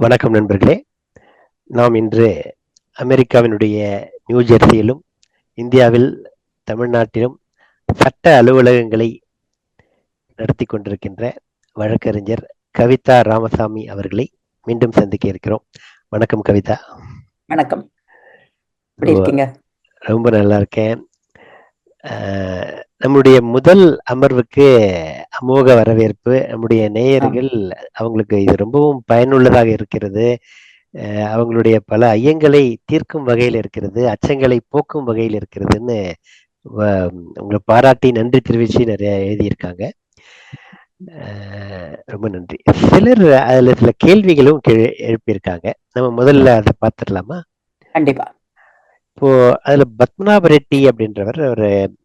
வணக்கம் நண்பர்களே. நாம் இன்று அமெரிக்காவினுடைய நியூ ஜெர்சியிலும் இந்தியாவில் தமிழ்நாட்டிலும் சட்ட அலுவலகங்களை நடத்தி கொண்டிருக்கின்ற வழக்கறிஞர் கவிதா ராமசாமி அவர்களை மீண்டும் சந்திக்க இருக்கிறோம். வணக்கம் கவிதா. வணக்கம். ரொம்ப நல்லா இருக்கேன். நம்முடைய முதல் அமர்வுக்கு அமோக வரவேற்பு நம்முடைய நேயர்கள் அவங்களுக்கு இது ரொம்பவும் பயனுள்ளதாக இருக்கிறது. அவங்களுடைய பல ஐயங்களை தீர்க்கும் வகையில் இருக்கிறது அச்சங்களை போக்கும் வகையில் இருக்கிறதுன்னு உங்களை பாராட்டி நன்றி தெரிவிச்சு நிறைய எழுதியிருக்காங்க. ரொம்ப நன்றி. சிலர் அதுல சில கேள்விகளும் கே- எழுப்பியிருக்காங்க. நம்ம முதல்ல அதை பார்த்துடலாமா? கண்டிப்பா. இப்போ அதுல பத்மநாப ரெட்டி அப்படின்றவர் ஒரு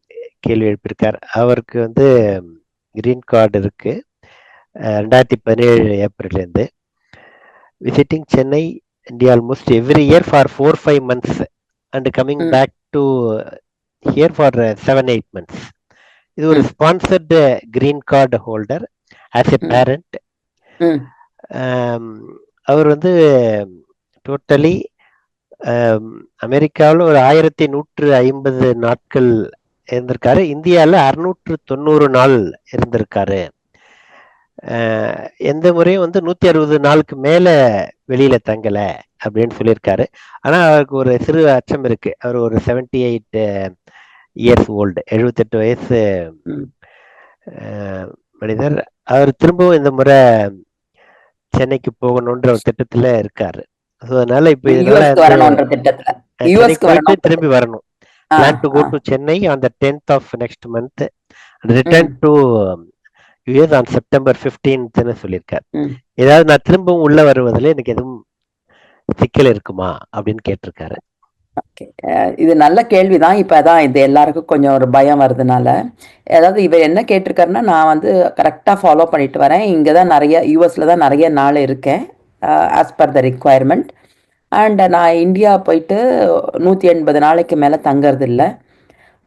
கேள்வி எழுப்பியிருக்கார் அவருக்கு வந்து கிரீன் கார்டு இருக்கு ரெண்டாயிரத்தி பதினேழு ஏப்ரல்ல இருந்து visiting Chennai India almost every year for four five months and coming. Back to here for seven eight months இது ஒரு. Sponsored green card holder as a. Parent அவர் வந்து டோட்டலி அமெரிக்காவில் ஒரு ஆயிரத்தி நூற்று ஐம்பது நாட்கள் இருந்திருக்காரு. இந்தியாவில் அறுநூற்று தொண்ணூறு நாள் இருந்திருக்காரு. அஹ், எந்த முறையும் வந்து நூத்தி அறுபது நாளுக்கு மேல வெளியில தங்கல அப்படின்னு சொல்லியிருக்காரு. ஆனா அவருக்கு ஒரு சிறு அச்சம் இருக்கு. அவர் ஒரு செவன்டி எயிட் இயர்ஸ் ஓல்டு எழுபத்தெட்டு வயசு மனிதர். அவர் திரும்பவும் இந்த முறை சென்னைக்கு போகணுன்ற ஒரு திட்டத்துல இருக்காரு. ஸோ அதனால இப்போ இதனால. திரும்பி வரணும். Plan to go. To Chennai on the tenth of next month return to US on September ஃபிஃப்டீன்த்னு சொல்லியிருக்காரு. ஏதாவது நான் திரும்பவும் உள்ள வருவதில் எனக்கு எதுவும் சிக்கல் இருக்குமா? அப்படின்னு கேட்டிருக்காரு. இது நல்ல கேள்விதான். இப்ப அதான் இது எல்லாருக்கும் கொஞ்சம் ஒரு பயம் வருதுனால அதாவது இவர் என்ன கேட்டிருக்காருன்னா நான் வந்து கரெக்டா ஃபாலோ பண்ணிட்டு வரேன். இங்க தான் நிறைய யூஎஸ்ல தான் நிறைய நாள் இருக்கேன். As per the requirement and நான் இந்தியா போயிட்டு நூற்றி எண்பது நாளைக்கு மேலே தங்கறதில்ல.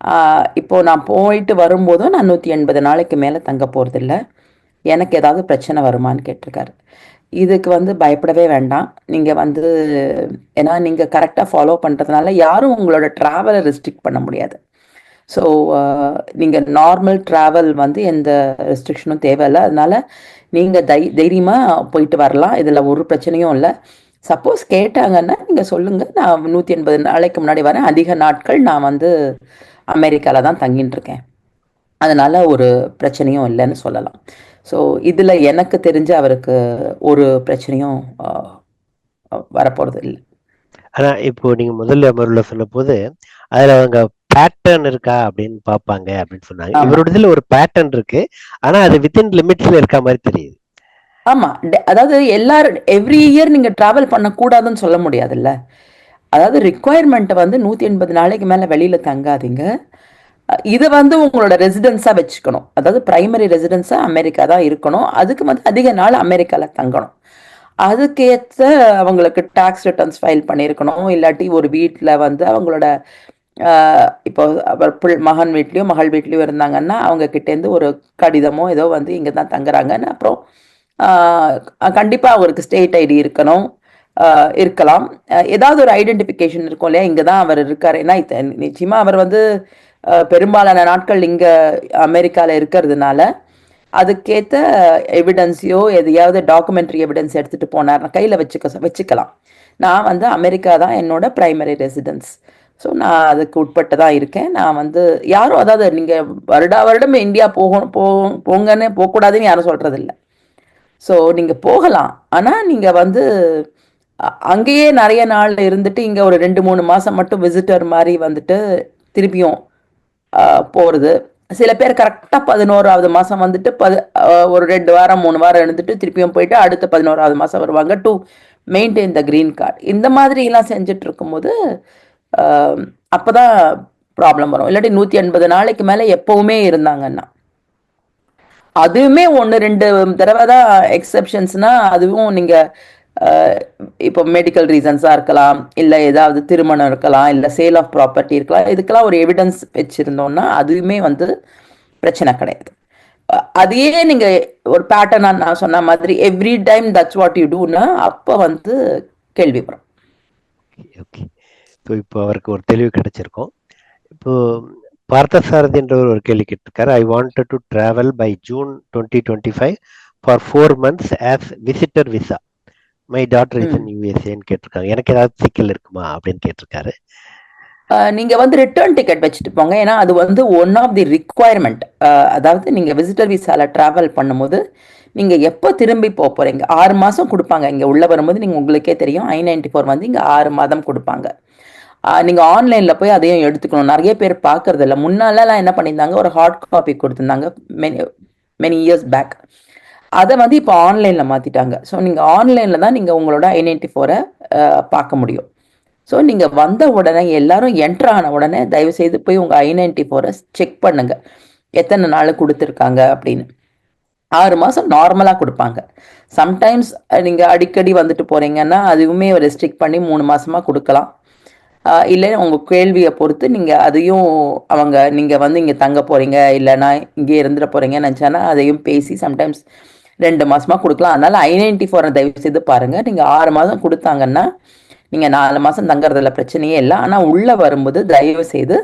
இப்போது இப்போ நான் போயிட்டு வரும்போதும் நான் நூற்றி எண்பது நாளைக்கு மேலே தங்க போகிறதில்ல எனக்கு ஏதாவது பிரச்சனை வருமான்னு கேட்டிருக்காரு. இதுக்கு வந்து பயப்படவே வேண்டாம். நீங்கள் வந்து ஏன்னா நீங்கள் கரெக்டாக ஃபாலோ பண்ணுறதுனால யாரும் உங்களோட ட்ராவலை ரெஸ்ட்ரிக்ட் பண்ண முடியாது. ஸோ நீங்கள் நார்மல் ட்ராவல் வந்து எந்த ரெஸ்ட்ரிக்ஷனும் தேவையில்லை. அதனால் நீங்கள் தை தைரியமாக போயிட்டு வரலாம். இதில் ஒரு பிரச்சனையும் இல்லை. சப்போஸ் கேட்டாங்கன்னா நீங்கள் சொல்லுங்கள் நான் நூற்றி எண்பது நாளைக்கு முன்னாடி வரேன். அதிக நாட்கள் நான் வந்து அமெரிக்காவில் தான் தங்கிட்டு இருக்கேன் அதனால ஒரு பிரச்சனையும் இல்லைன்னு சொல்லலாம். ஸோ இதில் எனக்கு தெரிஞ்ச அவருக்கு ஒரு பிரச்சனையும் வரப்போகிறது இல்லை. ஆனா இப்போ நீங்க முதல்ல அமர்வுல சொன்ன போது அதுல அவங்க பேட்டர்ன் இருக்கா அப்படின்னு பார்ப்பாங்க அப்படின்னு சொன்னாங்க. இவரோட இதுல ஒரு பேட்டர்ன் இருக்கு. ஆனா அது வித்தின் லிமிட்ஸ்ல இருக்க மாதிரி தெரியுது. ஆமா டெ- அதாவது எல்லாரும் எவ்ரி இயர் நீங்க டிராவல் பண்ணக்கூடாதுன்னு சொல்ல முடியாதுல்ல. அதாவது ரிக்குவயர்மெண்ட்டை வந்து நூற்றி எண்பது நாளைக்கு மேலே வெளியில் தங்காதீங்க. இதை வந்து உங்களோட ரெசிடென்ஸாக வச்சுக்கணும். அதாவது பிரைமரி ரெசிடென்ஸாக அமெரிக்கா தான் இருக்கணும். அதுக்கு வந்து அதிக நாள் அமெரிக்காவில் தங்கணும். அதுக்கேற்ற அவங்களுக்கு டேக்ஸ் ரிட்டர்ன்ஸ் ஃபைல் பண்ணியிருக்கணும் இல்லாட்டி ஒரு வீட்டில் வந்து அவங்களோட இப்போ அவர் மகன் வீட்லேயோ மகள் வீட்லேயோ இருந்தாங்கன்னா அவங்க கிட்டேருந்து ஒரு கடிதமோ ஏதோ வந்து இங்கே தான் தங்குறாங்கன்னு அப்புறம் கண்டிப்பாக அவருக்கு ஸ்டேட் ஐடி இருக்கணும். இருக்கலாம். ஏதாவது ஒரு ஐடென்டிஃபிகேஷன் இருக்கும் இல்லையா? இங்கே தான் அவர் இருக்கார். ஏன்னா நிச்சயமாக அவர் வந்து பெரும்பாலான நாட்கள் இங்கே அமெரிக்காவில் இருக்கிறதுனால அதுக்கேற்ற எவிடன்ஸையோ எதையாவது டாக்குமெண்ட்ரி எவிடன்ஸ் எடுத்துகிட்டு போனார் கையில் வச்சுக்க வச்சுக்கலாம். நான் வந்து அமெரிக்கா தான் என்னோட ப்ரைமரி ரெசிடென்ஸ் ஸோ நான் அதுக்கு உட்பட்டு தான் இருக்கேன். நான் வந்து யாரும் அதாவது நீங்கள் வருடா வருடம் இந்தியா போகணும் போ போங்கன்னு போகக்கூடாதுன்னு யாரும் சொல்கிறதில்ல ஸோ நீங்கள் போகலாம். ஆனால் நீங்கள் வந்து அங்கேயே நிறைய நாள் இருந்துட்டு இங்கே ஒரு ரெண்டு மூணு மாதம் மட்டும் விசிட்டர் மாதிரி வந்துட்டு திருப்பியும் போகிறது சில பேர் கரெக்டாக பதினோராவது மாதம் வந்துட்டு பது ஒரு ரெண்டு வாரம் மூணு வாரம் இருந்துட்டு திருப்பியும் போயிட்டு அடுத்த பதினோராவது மாதம் வருவாங்க to maintain the green card இந்த மாதிரிலாம் செஞ்சுட்டு இருக்கும்போது அப்போ தான் ப்ராப்ளம் வரும். இல்லாட்டி நூற்றி எண்பது நாளைக்கு மேலே எப்போவுமே இருந்தாங்கன்னா அதுவுமே ஒன்று ரெண்டு தடவை தான் எக்ஸப்ஷன்ஸ்னால் அதுவும் நீங்கள் இப்போ மெடிக்கல் ரீசன்ஸாக இருக்கலாம் இல்லை ஏதாவது திருமணம் இருக்கலாம் இல்லை சேல் ஆஃப் ப்ராப்பர்ட்டி இருக்கலாம் இதுக்கெல்லாம் ஒரு எவிடன்ஸ் வச்சுருந்தோம்னா அதுவுமே வந்து பிரச்சனை கிடையாது. அதையே நீங்கள் ஒரு பேட்டர்னா நான் சொன்ன மாதிரி every time that's what you டூனா அப்போ வந்து கேள்வி வரும். ஓகே ஸோ இப்போ அவருக்கு ஒரு தெளிவு கிடைச்சிருக்கும். இப்போ பார்த்தசாரதி என்றவர் ஒரு கேள்வி கேட்டிருக்காரு. I wanted to travel by June twenty twenty five for four months as visitor visa my. Daughter is in யூஎஸ்ஏன்னு கேட்டிருக்காங்க. எனக்கு ஏதாவது சிக்கல் இருக்குமா? அப்படின்னு கேட்டிருக்காரு. நீங்க வந்து ரிட்டர்ன் டிக்கெட் வச்சுட்டு போங்க. ஏன்னா அது வந்து ஒன் ஆஃப் தி ரிக்குவயர்மெண்ட் அதாவது நீங்க விசிட்டர் விசால டிராவல் பண்ணும்போது நீங்க எப்போ திரும்பி போக போறீங்க? ஆறு மாசம் கொடுப்பாங்க. இங்க உள்ள வரும்போது நீங்க உங்களுக்கே தெரியும். ஐ நைன்டி ஃபோர் வந்து இங்க ஆறு மாதம் கொடுப்பாங்க. நீங்கள் ஆன்லைனில் போய் அதையும் எடுத்துக்கணும். நிறைய பேர் பார்க்கறது இல்லை முன்னாலலாம் என்ன பண்ணியிருந்தாங்க? ஒரு ஹார்ட் காப்பி கொடுத்துருந்தாங்க. மெனி மெனி இயர்ஸ் பேக் அதை வந்து இப்போ ஆன்லைனில் மாற்றிட்டாங்க ஸோ நீங்கள் ஆன்லைனில் தான் நீங்கள் உங்களோட ஐ நைன்டி ஃபோரை பார்க்க முடியும். ஸோ நீங்கள் வந்த உடனே எல்லாரும் என்ட்ரு ஆன உடனே தயவு செய்து போய் உங்கள் ஐ நைன்டி ஃபோரை செக் பண்ணுங்கள் எத்தனை நாள் கொடுத்துருக்காங்க அப்படின்னு. ஆறு மாதம் நார்மலாக கொடுப்பாங்க. சம்டைம்ஸ் நீங்கள் அடிக்கடி வந்துட்டு போகிறீங்கன்னா அதுவுமே ரெஸ்ட்ரிக்ட் பண்ணி மூணு மாதமாக கொடுக்கலாம். இல்லை உங்கள் கேள்வியை பொறுத்து நீங்கள் அதையும் அவங்க நீங்கள் வந்து இங்கே தங்க போகிறீங்க இல்லைன்னா இங்கே இருந்துட போகிறீங்கன்னு நினச்சானா அதையும் பேசி சம்டைம்ஸ் ரெண்டு மாதமாக கொடுக்கலாம். அதனால் ஐ நைன்டி ஃபோரை தயவு செய்து பாருங்கள் நீங்கள் ஆறு மாதம் கொடுத்தாங்கன்னா நீங்கள் நாலு மாதம் தங்குறதுல பிரச்சனையே இல்லை. ஆனால் உள்ளே வரும்போது தயவு செய்து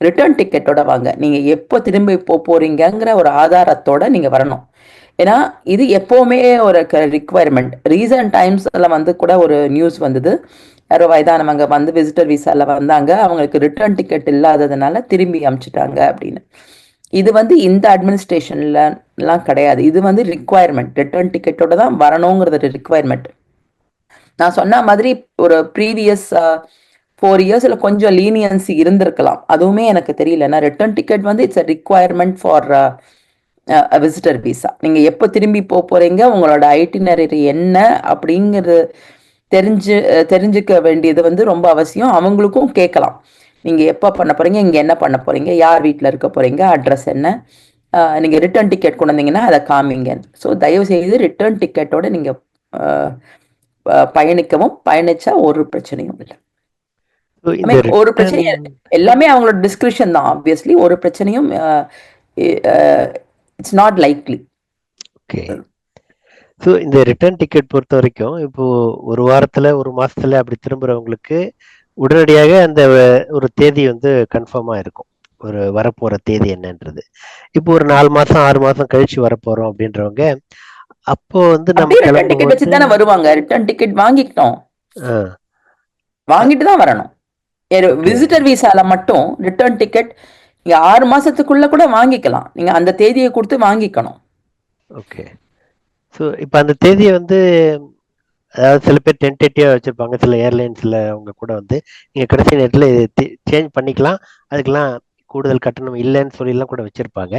ரிட்டர்ன் டிக்கெட்டோட வாங்க. நீங்கள் எப்போ திரும்பி போக போகிறீங்கங்கிற ஒரு ஆதாரத்தோட நீங்கள் வரணும். ஏன்னா இது எப்போவுமே ஒரு ரிக்குவயர்மெண்ட் ரீசன்ட் டைம்ஸில் வந்து கூட ஒரு நியூஸ் வந்தது. யாரோ வயதானவங்க வந்து விசிட்டர் விசால வந்தாங்க. அவங்களுக்கு ரிட்டர்ன் டிக்கெட் இல்லாததுனால திரும்பி அமுச்சிட்டாங்க அப்படின்னு. இது வந்து இந்த அட்மினிஸ்ட்ரேஷன்லலாம் கிடையாது. இது வந்து ரிக்குவயர்மெண்ட் ரிட்டர்ன் டிக்கெட்டோட தான் வரணுங்கிறது ரிக்குவயர்மெண்ட் நான் சொன்ன மாதிரி ஒரு ப்ரீவியஸ் ஃபோர் இயர்ஸில் கொஞ்சம் லீனியன்சி இருந்திருக்கலாம். அதுவுமே எனக்கு தெரியல. ஏன்னா ரிட்டர்ன் டிக்கெட் வந்து it's a requirement for visitor visa நீங்கள் எப்போ திரும்பி போக போகிறீங்க உங்களோட ஐட்டினரி என்ன அப்படிங்கிறது தெரிஞ்சு தெரிஞ்சுக்க வேண்டியது வந்து ரொம்ப அவசியம். அவங்களுக்கும் கேட்கலாம். நீங்கள் எப்போ பண்ண போகிறீங்க இங்கே என்ன பண்ண போகிறீங்க யார் வீட்டில் இருக்க போகிறீங்க அட்ரஸ் என்ன? நீங்கள் ரிட்டர்ன் டிக்கெட் கொண்டு வந்தீங்கன்னா அதை காமிங்க. ஸோ தயவு செய்து ரிட்டர்ன் டிக்கெட்டோட நீங்கள் பயணிக்கவும் பயணிச்சா ஒரு பிரச்சனையும் இல்லை. ஒரு பிரச்சனை return- எல்லாமே அவங்களோட டிஸ்கிரிப்ஷன் தான் ஆப்வியஸ்லி ஒரு பிரச்சனையும் it's not likely okay so இந்த ரிட்டர்ன் டிக்கெட் பொறுத்த வரைக்கும் இப்போ ஒரு வாரத்துல ஒரு மாசத்துல அப்படி திரும்புறவங்களுக்கு உடனடியாக அந்த ஒரு தேதி வந்து கன்ஃபார்மா இருக்கும். ஒரு வரப்போற தேதி என்னன்றது. இப்போ ஒரு நாலு மாசம் ஆறு மாசம் கழிச்சு வரப்போறோம் அப்படின்றவங்க அப்போ வந்து நம்ம ரிட்டர்ன் டிக்கெட் வச்சு தானே வருவாங்க. Return ticket வாங்கிக்கிட்டோம். ஆ, வாங்கிட்டு தான் வரணும். விசிட்டர் விசால மட்டும் ரிட்டர்ன் டிக்கெட் நீங்க ஆறு மாசத்துக்குள்ள கூட வாங்கிக்கலாம். நீங்க அந்த தேதியை கொடுத்து வாங்கிக்கணும். ஓகே ஸோ இப்போ அந்த தேதியை வந்து அதாவது சில பேர் டென்டேட்டிவாக வச்சிருப்பாங்க. சில ஏர்லைன்ஸில் அவங்க கூட வந்து நீங்கள் கடைசி நேரத்தில் சேஞ்ச் பண்ணிக்கலாம். அதுக்கெல்லாம் கூடுதல் கட்டணம் இல்லைன்னு சொல்லிலாம் கூட வச்சிருப்பாங்க.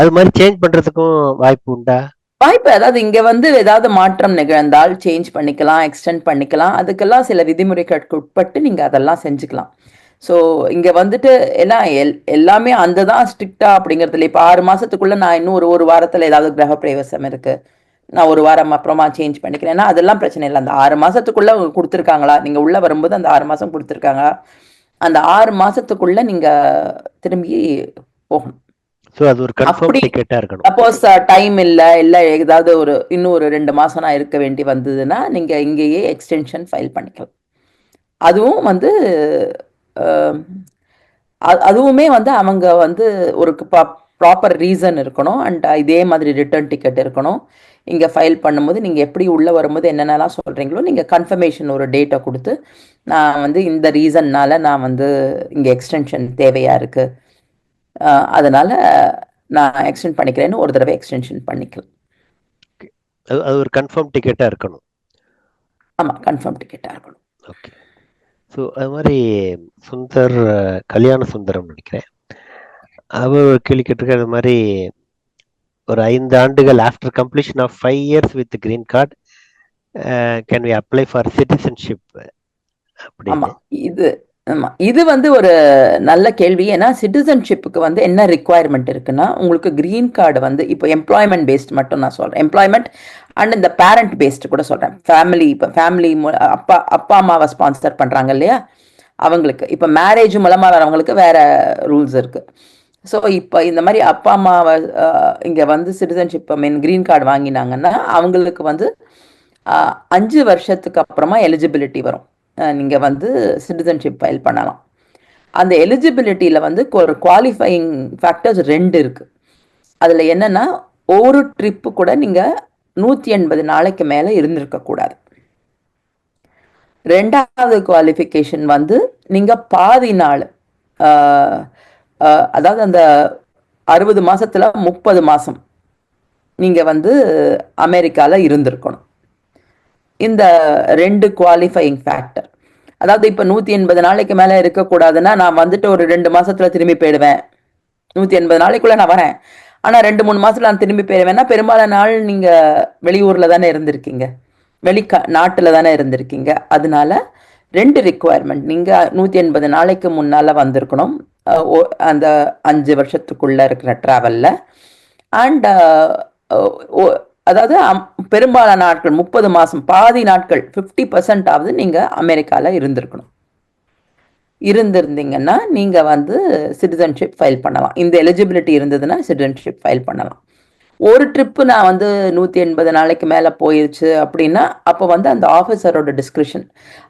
அது மாதிரி சேஞ்ச் பண்ணுறதுக்கும் வாய்ப்பு உண்டா? வாய்ப்பு அதாவது இங்க வந்து ஏதாவது மாற்றம் நிகழ்ந்தால் சேஞ்ச் பண்ணிக்கலாம் எக்ஸ்டெண்ட் பண்ணிக்கலாம். அதுக்கெல்லாம் சில விதிமுறைகளுக்கு உட்பட்டு நீங்க அதெல்லாம் செஞ்சுக்கலாம். ஸோ இங்க வந்துட்டு எல்லாம் எல் எல்லாமே அந்த தான் ஸ்ட்ரிக்டா அப்படிங்கிறதுல இப்போ ஆறு மாசத்துக்குள்ள நான் இன்னும் ஒரு ஒரு வாரத்துல ஏதாவது கிரக பிரவேசம் இருக்கு. நான் ஒரு வாரம் அப்புறமா சேஞ்ச் பண்ணிக்கிறேன்னா அதெல்லாம் பிரச்சனை இல்லை. அந்த ஆறு மாசத்துக்குள்ள கொடுத்துருக்காங்களா? நீங்க உள்ள வரும்போது அந்த ஆறு மாசம் கொடுத்துருக்காங்க அந்த ஆறு மாசத்துக்குள்ள நீங்க திரும்பி போகணும். ஸோ அது ஒரு இருக்கணும். சப்போஸ் டைம் இல்லை இல்லை ஏதாவது ஒரு இன்னும் ஒரு ரெண்டு மாசம் நான் இருக்க வேண்டி வந்ததுன்னா நீங்க இங்கேயே எக்ஸ்டென்ஷன் ஃபைல் பண்ணிக்கலாம். அதுவும் வந்து அதுவுமே வந்து அவங்க வந்து ஒரு ப்ராப்பர் ரீசன் இருக்கணும். அண்ட் இதே மாதிரி ரிட்டர்ன் டிக்கெட் இருக்கணும். இங்கே ஃபைல் பண்ணும்போது நீங்கள் எப்படி உள்ளே வரும்போது என்னென்னலாம் சொல்கிறீங்களோ நீங்கள் கன்ஃபர்மேஷன் ஒரு டேட்டை கொடுத்து நான் வந்து இந்த ரீசன்னால நான் வந்து இங்கே எக்ஸ்டென்ஷன் தேவையாக இருக்குது அதனால நான் எக்ஸ்டெண்ட் பண்ணிக்கிறேன்னு ஒரு தடவை எக்ஸ்டென்ஷன் பண்ணிக்கலாம். அது ஒரு கன்ஃபார்ம் டிக்கெட்டாக இருக்கணும். ஆமாம் கன்ஃபார்ம் டிக்கெட்டாக இருக்கணும். ஓகே ஸோ அது மாதிரி சுந்தர் கல்யாண சுந்தரம் நினைக்கிறேன். அவர் கேள்வி கேட்டிருக்க அது மாதிரி ஒரு ஐந்து ஆண்டுகள் after completion of five years with green card can we apply for citizenship அப்படின்னு. இது இது வந்து ஒரு நல்ல கேள்வி. ஏன்னா சிட்டிசன்ஷிப்புக்கு வந்து என்ன ரிக்குவயர்மெண்ட் இருக்குன்னா உங்களுக்கு கிரீன் கார்டு வந்து இப்போ எம்ப்ளாய்மெண்ட் பேஸ்ட் மட்டும் நான் சொல்கிறேன் எம்ப்ளாய்மெண்ட் அண்ட் இந்த பேரண்ட் பேஸ்டு கூட சொல்கிறேன் ஃபேமிலி இப்போ ஃபேமிலி அப்பா அப்பா அம்மாவை ஸ்பான்சர் பண்ணுறாங்க இல்லையா? அவங்களுக்கு. இப்போ மேரேஜ் மூலமாக வரவங்களுக்கு வேற ரூல்ஸ் இருக்குது ஸோ இப்போ இந்த மாதிரி அப்பா அம்மாவை இங்கே வந்து citizenship I mean green card வாங்கினாங்கன்னா அவங்களுக்கு வந்து அஞ்சு வருஷத்துக்கு அப்புறமா எலிஜிபிலிட்டி வரும். நீங்கள் வந்து சிட்டிசன்ஷிப் ஃபைல் பண்ணலாம். அந்த எலிஜிபிலிட்டியில் வந்து ஒரு குவாலிஃபையிங் ஃபேக்டர்ஸ் ரெண்டு இருக்குது அதில் என்னென்னா ஒரு ட்ரிப்பு கூட நீங்கள் நூற்றி எண்பது நாளைக்கு மேலே இருந்திருக்கக்கூடாது ரெண்டாவது குவாலிஃபிகேஷன் வந்து நீங்கள் பாதி நாள் ஆஹ், ஆஹ், அதாவது அந்த அறுபது மாசத்துல முப்பது மாதம் நீங்கள் வந்து அமெரிக்காவில் இருந்திருக்கணும். இந்த ரெண்டு குவாலிஃபையிங் ஃபேக்டர் அதாவது இப்போ நூற்றி எண்பது நாளைக்கு மேலே இருக்கக்கூடாதுன்னா நான் வந்துட்டு ஒரு ரெண்டு மாசத்துல திரும்பி போயிடுவேன். நூற்றி எண்பது நாளைக்குள்ளே நான் வரேன். ஆனால் ரெண்டு மூணு மாதத்தில் நான் திரும்பி போயிடுவேன்னா பெரும்பாலான நாள் நீங்கள் வெளியூரில் தானே இருந்திருக்கீங்க. வெளி நாட்டில் தானே இருந்திருக்கீங்க. அதனால ரெண்டு ரிக்குவயர்மெண்ட் நீங்கள் நூற்றி எண்பது நாளைக்கு முன்னால் வந்திருக்கணும். ஓ- அந்த அஞ்சு வருஷத்துக்குள்ளே இருக்கிற ட்ராவலில் அண்ட் அதாவது அம்- பெரும்பாலான நாட்கள் முப்பது மாதம் பாதி நாட்கள் ஃபிஃப்டி பர்சன்ட் ஆகுது நீங்கள் அமெரிக்காவில் இருந்திருக்கணும். இருந்திருந்தீங்கன்னா நீங்கள் வந்து சிட்டிசன்ஷிப் ஃபைல் பண்ணலாம். இந்த எலிஜிபிலிட்டி இருந்ததுன்னா சிட்டிசன்ஷிப் ஃபைல் பண்ணலாம். ஒரு ட்ரிப்பு நான் வந்து நூற்றி எண்பது நாளைக்கு மேலே போயிடுச்சு அப்படின்னா அப்போ வந்து அந்த ஆஃபீஸரோட டிஸ்கிரிப்ஷன்.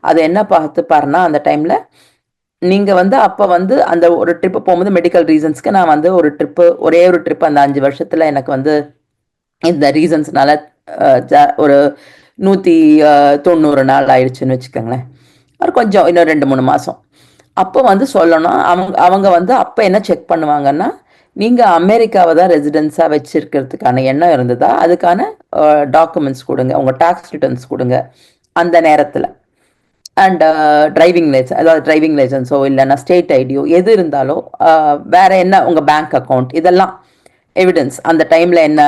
அது என்ன பார்த்துப்பாருன்னா அந்த டைமில் நீங்கள் வந்து அப்போ வந்து அந்த ஒரு ட்ரிப்பு போகும்போது மெடிக்கல் ரீசன்ஸ்க்கு நான் வந்து ஒரு ட்ரிப்பு ஒரே ஒரு ட்ரிப்பு அந்த அஞ்சு வருஷத்தில் எனக்கு வந்து இந்த ரீசன்ஸ்னால ஒரு நூற்றி தொண்ணூறு நாள் ஆயிடுச்சுன்னு வச்சுக்கோங்களேன். ஒரு கொஞ்சம் இன்னும் ரெண்டு மூணு மாதம் அப்போ வந்து சொல்லணும். அவங்க அவங்க வந்து அப்போ என்ன செக் பண்ணுவாங்கன்னா நீங்கள் அமெரிக்காவை தான் ரெசிடென்ஸாக வச்சுருக்கிறதுக்கான எண்ணம் இருந்ததா? அதுக்கான டாக்குமெண்ட்ஸ் கொடுங்க. உங்கள் டாக்ஸ் ரிட்டர்ன்ஸ் கொடுங்க. அந்த நேரத்தில். அண்ட் டிரைவிங் லைசன்ஸ் அதாவது டிரைவிங் லைசன்ஸோ இல்லைன்னா ஸ்டேட் ஐடியோ எது இருந்தாலோ வேறு என்ன உங்கள் பேங்க் அக்கௌண்ட் இதெல்லாம் எவிடன்ஸ் அந்த டைமில் என்ன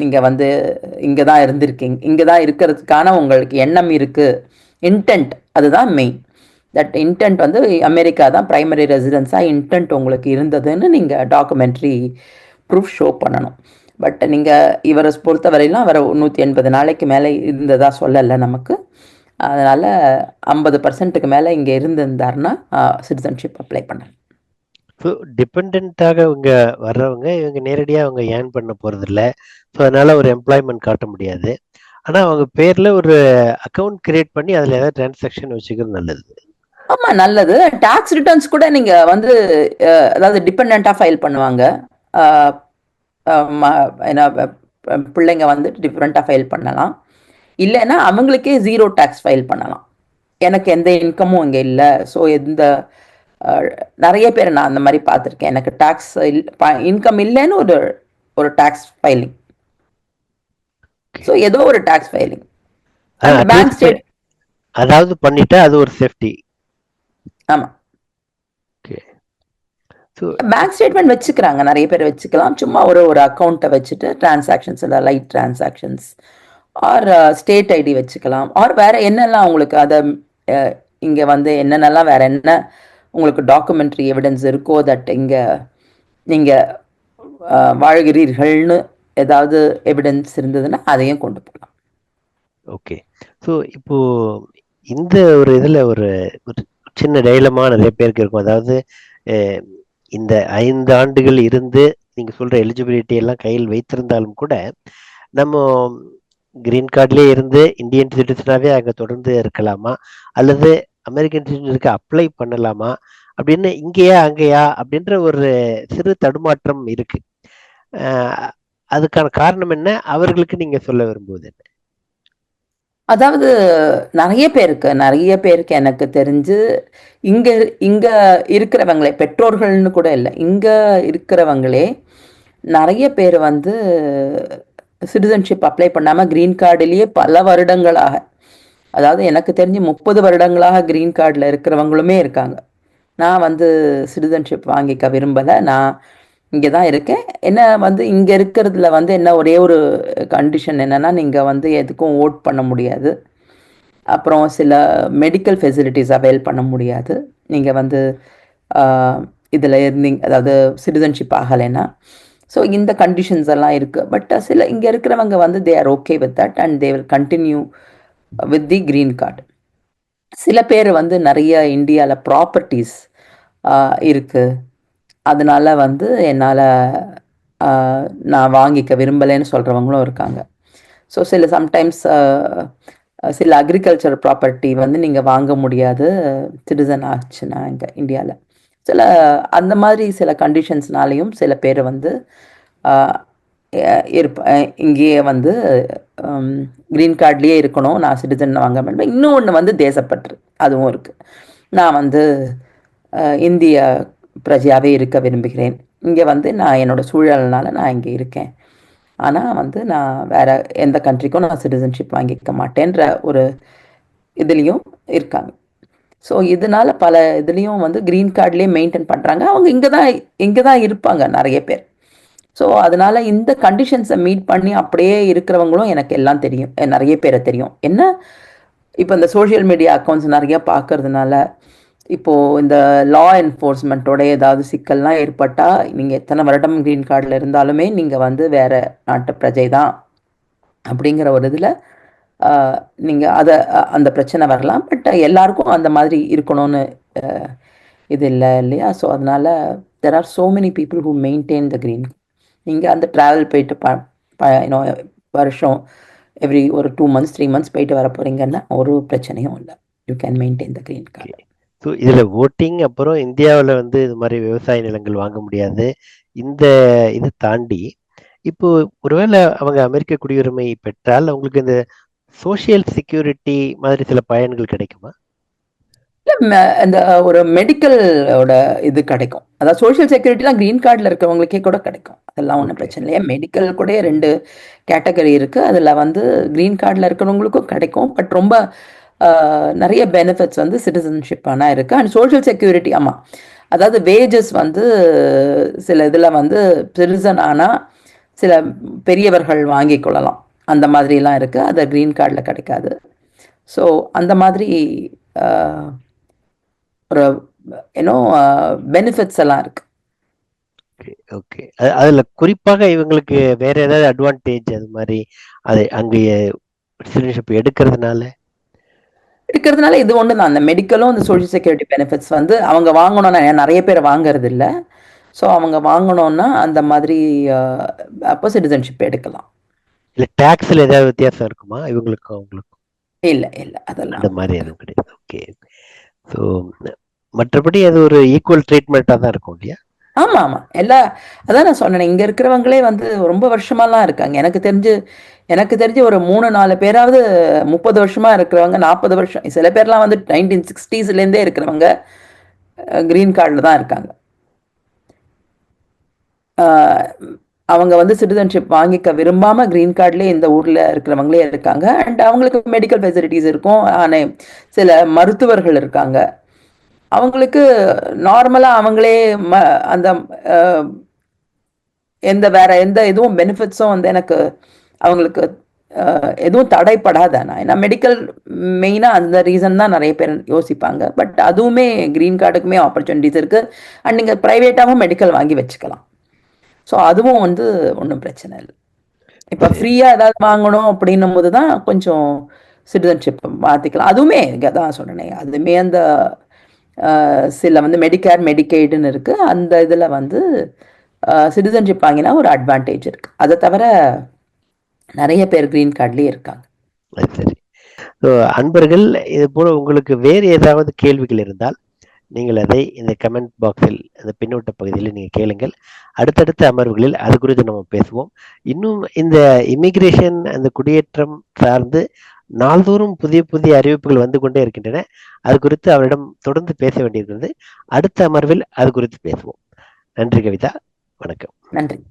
நீங்கள் வந்து இங்கே தான் இருந்திருக்கீங்க இங்கே தான் இருக்கிறதுக்கான உங்களுக்கு எண்ணம் இருக்குது இன்டென்ட் அதுதான் மெயின் தட் இன்டென்ட் வந்து அமெரிக்கா தான் ப்ரைமரி ரெசிடென்ஸாக இன்டென்ட் உங்களுக்கு இருந்ததுன்னு நீங்கள் டாக்குமெண்ட்ரி ப்ரூஃப் ஷோ பண்ணணும். பட் நீங்கள் இவரை பொறுத்தவரையிலும் அவரை நூற்றி எண்பது நாளைக்கு மேலே இருந்ததாக சொல்லலை நமக்கு. அதனால் ஐம்பது பர்சன்ட்டுக்கு மேலே இங்கே இருந்திருந்தாருன்னா சிட்டிசன்ஷிப் அப்ளை பண்ணலாம். ஸோ டிபெண்ட்டாக இவங்க வர்றவங்க இவங்க நேரடியாக அவங்க ஏர்ன் பண்ண போகிறதில்ல ஸோ அதனால் ஒரு எம்ப்ளாய்மெண்ட் காட்ட முடியாது. ஆனால் அவங்க பேரில் ஒரு அக்கௌண்ட் கிரியேட் பண்ணி அதில் ஏதாவது டிரான்சாக்ஷன் வச்சுக்கிறது நல்லது. ஆமாம் நல்லது. டாக்ஸ் ரிட்டர்ன்ஸ் கூட நீங்கள் வந்து அதாவது டிபெண்ட்டாக ஃபைல் பண்ணுவாங்க. அஹ், பிள்ளைங்க வந்து டிஃப்ரெண்ட்டாக ஃபைல் பண்ணலாம். இல்லைன்னா அவங்களுக்கே ஜீரோ டேக்ஸ் ஃபைல் பண்ணலாம். எனக்கு எந்த இன்கமும் இங்கே இல்லை. ஸோ எந்த நிறைய பேர் நான் அந்த மாதிரி பார்த்துருக்கேன். எனக்கு டேக்ஸ் இன்கம் இல்லைன்னு ஒரு ஒரு டேக்ஸ் ஃபைலிங் ஸோ ஏதோ ஒரு டேக்ஸ் ஃபைலிங் பேங்க் ஸ்டேட் அதாவது பண்ணிட்டா அது ஒரு சேஃப்டி ஸோ பேங்க் ஸ்டேட்மெண்ட் வச்சுக்கிறாங்க. நிறைய பேர் வச்சுக்கலாம். சும்மா ஒரு ஒரு அக்கௌண்ட்டை வச்சுட்டு டிரான்சாக்ஷன்ஸ் இல்லை light transactions or state ID வச்சுக்கலாம். ஆர் வேற என்னெல்லாம் உங்களுக்கு அதை இங்கே வந்து என்னென்னலாம் வேற என்ன உங்களுக்கு டாக்குமெண்ட்ரி எவிடன்ஸ் இருக்கோ தட் இங்கே நீங்கள் வாழ்கிறீர்கள்னு ஏதாவது எவிடன்ஸ் இருந்ததுன்னா அதையும் கொண்டு போகலாம். ஓகே ஸோ இப்போ இந்த ஒரு இதில் ஒரு சின்ன டைலமா நிறைய பேருக்கு இருக்கும். அதாவது இந்த ஐந்து ஆண்டுகள் இருந்து நீங்க சொல்ற எலிஜிபிலிட்டி எல்லாம் கையில் வைத்திருந்தாலும் கூட நம்ம கிரீன் கார்ட்லயே இருந்து இந்தியன் சிட்டிசனாவே அங்க தொடர்ந்து இருக்கலாமா? அல்லது அமெரிக்கன் சிட்டிசனுக்கு அப்ளை பண்ணலாமா? அப்படின்னு இங்கேயா அங்கேயா அப்படின்ற ஒரு சிறு தடுமாற்றம் இருக்கு. அதுக்கான காரணம் என்ன? அவர்களுக்கு நீங்க சொல்ல விரும்புவது என்ன? அதாவது நிறைய பேருக்கு நிறைய பேருக்கு எனக்கு தெரிஞ்சு இங்கே இங்கே இருக்கிறவங்களே பெற்றோர்கள்னு கூட இல்லை இங்கே இருக்கிறவங்களே நிறைய பேர் வந்து சிட்டிசன்ஷிப் அப்ளை பண்ணாமல் க்ரீன் கார்டுலேயே பல வருடங்களாக அதாவது எனக்கு தெரிஞ்சு முப்பது வருடங்களாக க்ரீன் கார்டில் இருக்கிறவங்களுமே இருக்காங்க. நான் வந்து சிட்டிசன்ஷிப் வாங்கிக்க விரும்பலை நான் இங்கே தான் இருக்கேன். என்ன வந்து இங்கே இருக்கிறதுல வந்து என்ன ஒரே ஒரு கண்டிஷன் என்னென்னா நீங்கள் வந்து எதுக்கும் ஓட் பண்ண முடியாது. அப்புறம் சில மெடிக்கல் ஃபெசிலிட்டிஸ் அவைல் பண்ண முடியாது. நீங்கள் வந்து இதில் இருந்தீங்க அதாவது சிட்டிசன்ஷிப் ஆகலைன்னா. ஸோ இந்த கண்டிஷன்ஸ் எல்லாம் இருக்குது பட் சில இங்கே இருக்கிறவங்க வந்து they are okay with that and they will continue with the green card சில பேர் வந்து நிறைய இந்தியாவில் ப்ராப்பர்ட்டிஸ் இருக்குது அதனால வந்து என்னால் நான் வாங்கிக்க விரும்பலைன்னு சொல்கிறவங்களும் இருக்காங்க. ஸோ சில சம்டைம்ஸ் சில அக்ரிகல்ச்சர் ப்ராப்பர்ட்டி வந்து நீங்கள் வாங்க முடியாது சிட்டிசன் ஆச்சுன்னா இங்கே இந்தியாவில் சில அந்த மாதிரி சில கண்டிஷன்ஸ்னாலையும் சில பேர் வந்து இருப்ப இங்கேயே வந்து க்ரீன் கார்ட்லேயே இருக்கணும் நான் சிட்டிசன் வாங்க மேடம் இன்னும் ஒன்று வந்து தேசப்பற்று அதுவும் இருக்குது நான் வந்து இந்திய பிரஜையாகவே இருக்க விரும்புகிறேன். இங்கே வந்து நான் என்னோட சூழல்னால நான் இங்கே இருக்கேன். ஆனால் வந்து நான் வேறு எந்த கண்ட்ரிக்கும் நான் சிட்டிசன்ஷிப் வாங்கிக்க மாட்டேன்ற ஒரு இதுலேயும் இருக்காங்க. ஸோ இதனால பல இதுலேயும் வந்து க்ரீன் கார்ட்லேயே மெயின்டைன் பண்ணுறாங்க அவங்க இங்கே தான் இங்கே தான் இருப்பாங்க நிறைய பேர். ஸோ அதனால இந்த கண்டிஷன்ஸை மீட் பண்ணி அப்படியே இருக்கிறவங்களும் எனக்கு எல்லாம் தெரியும். நிறைய பேரை தெரியும். என்ன? இப்போ இந்த சோஷியல் மீடியா அக்கௌண்ட்ஸ் நிறைய பார்க்கறதுனால இப்போது இந்த லா என்ஃபோர்ஸ்மெண்ட்டோட ஏதாவது சிக்கல்லாம் ஏற்பட்டால் நீங்கள் எத்தனை வருடம் க்ரீன் கார்டில் இருந்தாலுமே நீங்கள் வந்து வேறு நாட்டு பிரஜை தான் அப்படிங்கிற ஒரு இதில் நீங்கள் அதை அந்த பிரச்சனை வரலாம். பட் எல்லாருக்கும் அந்த மாதிரி இருக்கணும்னு இது இல்லை இல்லையா? ஸோ அதனால் there are so many people who maintain the green நீங்கள் அந்த ட்ராவல் போயிட்டு ப ப யூனோ வருஷம் எவ்ரி ஒரு டூ மந்த்ஸ் த்ரீ மந்த்ஸ் போயிட்டு வர போகிறீங்கன்னா ஒரு பிரச்சனையும் இல்லை. You can maintain the green card so இதுல ஓட்டிங் அப்புறம் இந்தியாவுல வந்து இது மாதிரி விவசாய நிலங்கள் வாங்க முடியாது. இந்த இதை தாண்டி இப்போ ஒருவேளை அவங்க அமெரிக்க குடியுரிமை பெற்றால் அவங்களுக்கு இந்த சோஷியல் செக்யூரிட்டி மாதிரி சில பயன்கள் கிடைக்குமா? இல்லை இந்த ஒரு மெடிக்கலோட இது கிடைக்கும். அதாவது சோஷியல் செக்யூரிட்டிலாம் க்ரீன் கார்டில் இருக்கிறவங்களுக்கே கூட கிடைக்கும். அதெல்லாம் ஒன்றும். பிரச்சனை இல்லையா? மெடிக்கல் கூட ரெண்டு கேட்டகரி இருக்குது அதில் வந்து க்ரீன் கார்டில் இருக்கிறவங்களுக்கும் கிடைக்கும். பட் ரொம்ப நிறைய பெனிஃபிட்ஸ் வந்து சிட்டிசன்ஷிப் ஆனால் இருக்குது அண்ட் சோஷியல் செக்யூரிட்டி ஆமாம் அதாவது வேஜஸ் வந்து சில இதில் வந்து சிட்டிசன் ஆனால் சில பெரியவர்கள் வாங்கி கொள்ளலாம். அந்த மாதிரிலாம் இருக்குது அது க்ரீன் கார்டில் கிடைக்காது. ஸோ அந்த மாதிரி ஒரு ஏன்னோ பெனிஃபிட்ஸ் எல்லாம் இருக்கு. ஓகே ஓகே அதுல குறிப்பாக இவங்களுக்கு வேற ஏதாவது அட்வான்டேஜ் அது மாதிரி அது அங்கே சிட்டிசன்ஷிப் எடுக்கிறதுனால? இருக்கிறதுனால இது ஒன்று தான் அந்த மெடிக்கலும் அந்த சோஷியல் செக்யூரிட்டி பெனிஃபிட்ஸ் வந்து அவங்க வாங்கணும்னா நிறைய பேர் வாங்குறது இல்லை ஸோ அவங்க வாங்கணும்னா அந்த மாதிரி அப்போ சிட்டிசன்ஷிப் எடுக்கலாம். இல்ல டாக்ஸ்ல ஏதாவது வித்தியாசம் இருக்குமா? இவங்களுக்கும் அவங்களுக்கும்? இல்லை இல்லை. அதெல்லாம் அந்த மாதிரி எதுவும் கிடையாது. ஓகே ஸோ மற்றபடி அது ஒரு ஈக்குவல் ட்ரீட்மெண்ட்டாக தான் இருக்கும் இல்லையா? ஆமாம். ஆமாம் எல்லா அதான் நான் சொன்னேன் இங்கே இருக்கிறவங்களே வந்து ரொம்ப வருஷமாலாம் இருக்காங்க. எனக்கு தெரிஞ்சு எனக்கு தெரிஞ்சு ஒரு மூணு நாலு பேராவது முப்பது வருஷமா இருக்கிறவங்க நாற்பது வருஷம் சில பேர்லாம் வந்து நைன்டீன் சிக்ஸ்டீஸ்லேருந்தே இருக்கிறவங்க க்ரீன் கார்டில் தான் இருக்காங்க. அவங்க வந்து சிட்டிசன்ஷிப் வாங்கிக்க விரும்பாம க்ரீன் கார்ட்லேயே இந்த ஊரில் இருக்கிறவங்களே இருக்காங்க. அண்ட் அவங்களுக்கு மெடிக்கல் ஃபெசிலிட்டிஸ் இருக்கும். ஆனால் சில மருத்துவர்கள் இருக்காங்க. அவங்களுக்கு நார்மலாக அவங்களே ம அந்த எந்த வேற எந்த இதுவும் பெனிஃபிட்ஸும் வந்து எனக்கு அவங்களுக்கு எதுவும் தடைப்படாத. நான் ஏன்னா மெடிக்கல் மெயினாக அந்த ரீசன் தான் நிறைய பேர் யோசிப்பாங்க. பட் அதுவுமே க்ரீன் கார்டுக்குமே ஆப்பர்ச்சுனிட்டிஸ் இருக்குது அண்ட் நீங்கள் ப்ரைவேட்டாகவும் மெடிக்கல் வாங்கி வச்சுக்கலாம். ஸோ அதுவும் வந்து ஒன்றும் பிரச்சனை இல்லை. இப்போ ஃப்ரீயாக ஏதாவது வாங்கணும் அப்படின்னும் போது தான் கொஞ்சம் சிட்டிசன்ஷிப் மாற்றிக்கலாம் அதுவுமே இங்கே தான் சொன்னேன் அதுவுமே அந்த சில வந்து மெடிகேர் மெடிக்கெய்டுன்னு இருக்குது அந்த இதில் வந்து சிட்டிசன்ஷிப் வாங்கினா ஒரு அட்வான்டேஜ் இருக்குது அதை தவிர நிறைய பேர் க்ரீன் கார்ட்லேயே இருக்காங்க. சரி. அன்பர்கள் இது போல உங்களுக்கு வேறு ஏதாவது கேள்விகள் இருந்தால் நீங்கள் அதை இந்த கமெண்ட் பாக்ஸில் அந்த பின்னூட்ட பகுதியில் நீங்கள் கேளுங்கள். அடுத்தடுத்த அமர்வுகளில் அது குறித்து நம்ம பேசுவோம். இன்னும் இந்த இமிக்ரேஷன் அந்த குடியேற்றம் சார்ந்து நாள்தோறும் புதிய புதிய அறிவிப்புகள் வந்து கொண்டே இருக்கின்றன. அது குறித்து அவரிடம் தொடர்ந்து பேச வேண்டியிருக்கிறது அடுத்த அமர்வில் அது குறித்து பேசுவோம். நன்றி கவிதா. வணக்கம். நன்றி.